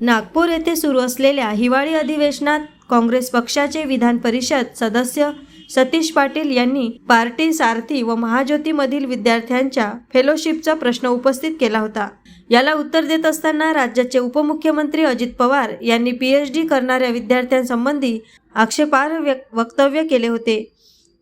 नागपूर येथे सुरू असलेल्या हिवाळी अधिवेशनात काँग्रेस पक्षाचे विधान परिषद सदस्य सतीश पाटील यांनी पार्टी सारथी व महाज्योतीमधील विद्यार्थ्यांच्या फेलोशिपचा प्रश्न उपस्थित केला होता. याला उत्तर देत असताना राज्याचे उपमुख्यमंत्री अजित पवार यांनी पीएच डी करणाऱ्या विद्यार्थ्यांसंबंधी आक्षेपार्ह वक्तव्य केले होते.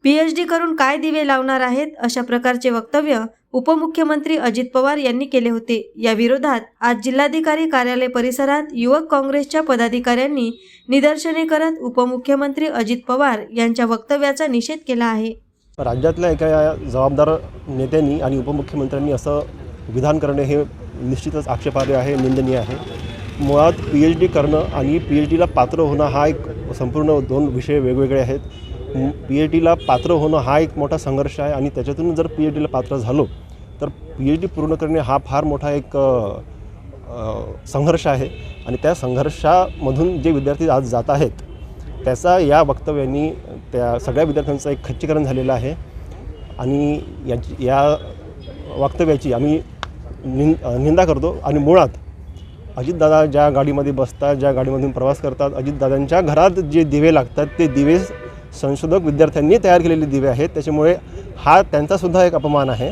पीएच डी करून काय दिवे लावणार आहेत अशा प्रकारचे वक्तव्य उपमुख्यमंत्री अजित पवार यांनी केले होते. या विरोधात आज जिल्हाधिकारी कार्यालय परिसरात युवक काँग्रेसच्या पदाधिकाऱ्यांनी निदर्शने करत उपमुख्यमंत्री अजित पवार यांच्या वक्तव्याचा निषेध केला आहे. राज्यातल्या एका जबाबदार नेत्यांनी आणि उपमुख्यमंत्र्यांनी असं विधान करणे हे निश्चितच आक्षेपार्ह आहे निंदनीय आहे. मुळात पी एच डी करणं आणि पी एच डीला पात्र होणं हा एक संपूर्ण दोन विषय वेगवेगळे आहेत. पी एच डीला पात्र होणं हा एक मोठा संघर्ष आहे आणि त्याच्यातून जर पी एच डीला पात्र झालो तर पी एच डी पूर्ण करणे हा फार मोठा एक संघर्ष आहे. आणि त्या संघर्षामधून जे विद्यार्थी आज जात आहेत त्याचा या वक्तव्यांनी त्या सगळ्या विद्यार्थ्यांचं एक खच्चीकरण झालेलं आहे. आणि याची या वक्तव्याची आम्ही निंद निंदा करतो. आणि मुळात अजितदादा ज्या गाडीमध्ये बसतात ज्या गाडीमधून प्रवास करतात अजितदादांच्या घरात जे दिवे लागतात ते दिवे संशोधक विद्यार्थ्यांनी तयार केलेले दिवे आहेत. त्याच्यामुळे हा त्यांचासुद्धा एक अपमान आहे.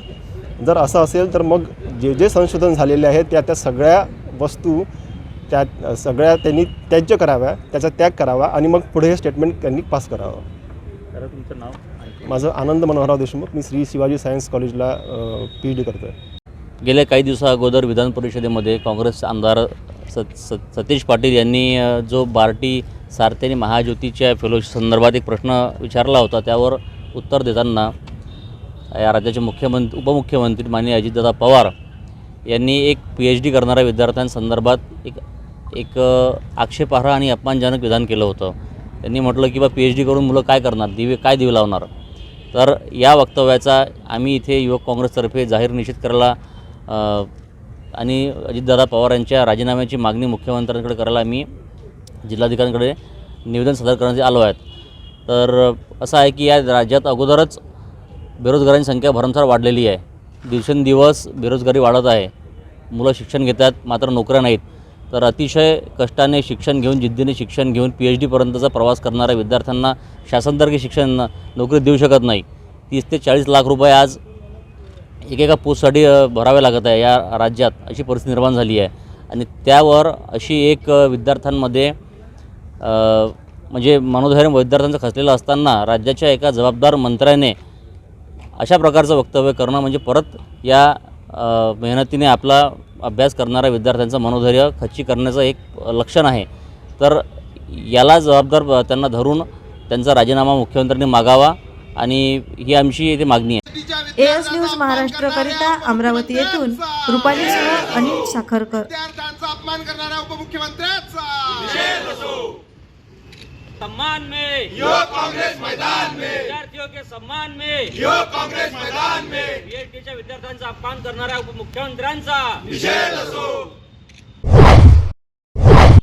जर असं असेल तर मग जे जे संशोधन झालेले आहे त्या त्या सगळ्या वस्तू त्या सगळ्या त्यांनी त्याज्य कराव्या त्याचा त्याग करावा आणि मग पुढे हे स्टेटमेंट त्यांनी पास करावं. तुमचं नाव माझं आनंद मनोहरराव देशमुख. मी श्री शिवाजी सायन्स कॉलेजला पी एच डी करतो आहे गेल्या काही दिवसा अगोदर विधान परिषदेमध्ये काँग्रेस आमदार स स सतीश पाटील यांनी जो बार्टी सारथी महाज्योतीच्या फेलोशिप संदर्भात एक प्रश्न विचारला होता. त्यावर उत्तर देताना या राज्याचे मुख्यमंत्री उपमुख्यमंत्री माननीय अजितदादा पवार यांनी एक पी एच डी करणाऱ्या विद्यार्थ्यांसंदर्भात एक एक आक्षेपार्ह आणि अपमानजनक विधान केलं होतं. त्यांनी म्हटलं की बा पी एच डी करून मुलं काय करणार? दिवे काय दिवे लावणार? तर या वक्तव्याचा आम्ही इथे युवक काँग्रेसतर्फे जाहीर निषेध करायला आणि अजितदादा पवार यांच्या राजीनाम्याची मागणी मुख्यमंत्र्यांकडे करायला आम्ही जिल्हाधिकाऱ्यांकडे निवेदन सादर करण्याचे आलो आहेत. तर असं आहे की या राज्यात अगोदरच बेरोजगारांची संख्या भरमसार वाढलेली आहे. दिवसेंदिवस बेरोजगारी वाढत आहे. मुलं शिक्षण घेतात मात्र नोकऱ्या नाहीत. तर अतिशय कष्टाने शिक्षण घेऊन जिद्दीने शिक्षण घेऊन पी एच डीपर्यंतचा प्रवास करणाऱ्या विद्यार्थ्यांना शासनतर्फे शिक्षण नोकरी देऊ शकत नाही. तीस ते चाळीस लाख रुपये आज एकेका पोस्टसाठी भरावे लागत आहे या राज्यात अशी परिस्थिती निर्माण झाली आहे. आणि त्यावर अशी एक विद्यार्थ्यांमध्ये म्हणजे मनोधैर्य विद्यार्थ्यांचं खचलेलं असताना राज्याच्या एका जबाबदार मंत्र्याने अशा प्रकारचं वक्तव्य करणं म्हणजे परत या मेहनतीने आपला अभ्यास करणाऱ्या विद्यार्थ्यांचं मनोधैर्य खच्ची करण्याचं एक लक्षण आहे. तर याला जबाबदार त्यांना धरून त्यांचा राजीनामा मुख्यमंत्र्यांनी मागावा आणि ही आमची इथे मागणी आहे. एएस न्यूज महाराष्ट्रकरिता अमरावती येथून रुपालीसह अनिल साखरकर विद्यार्थ्यांचा अपमान करणाऱ्या उपमुख्यमंत्र्यांचा सम्मान में। युवक काँग्रेस मैदान में। विद्यार्थियों के सम्मान में। युवक काँग्रेस मैदान में। पीएचडीच्या विद्यार्थ्यांचा अपमान करणाऱ्या उपमुख्यमंत्र्यांचा। निषेध असो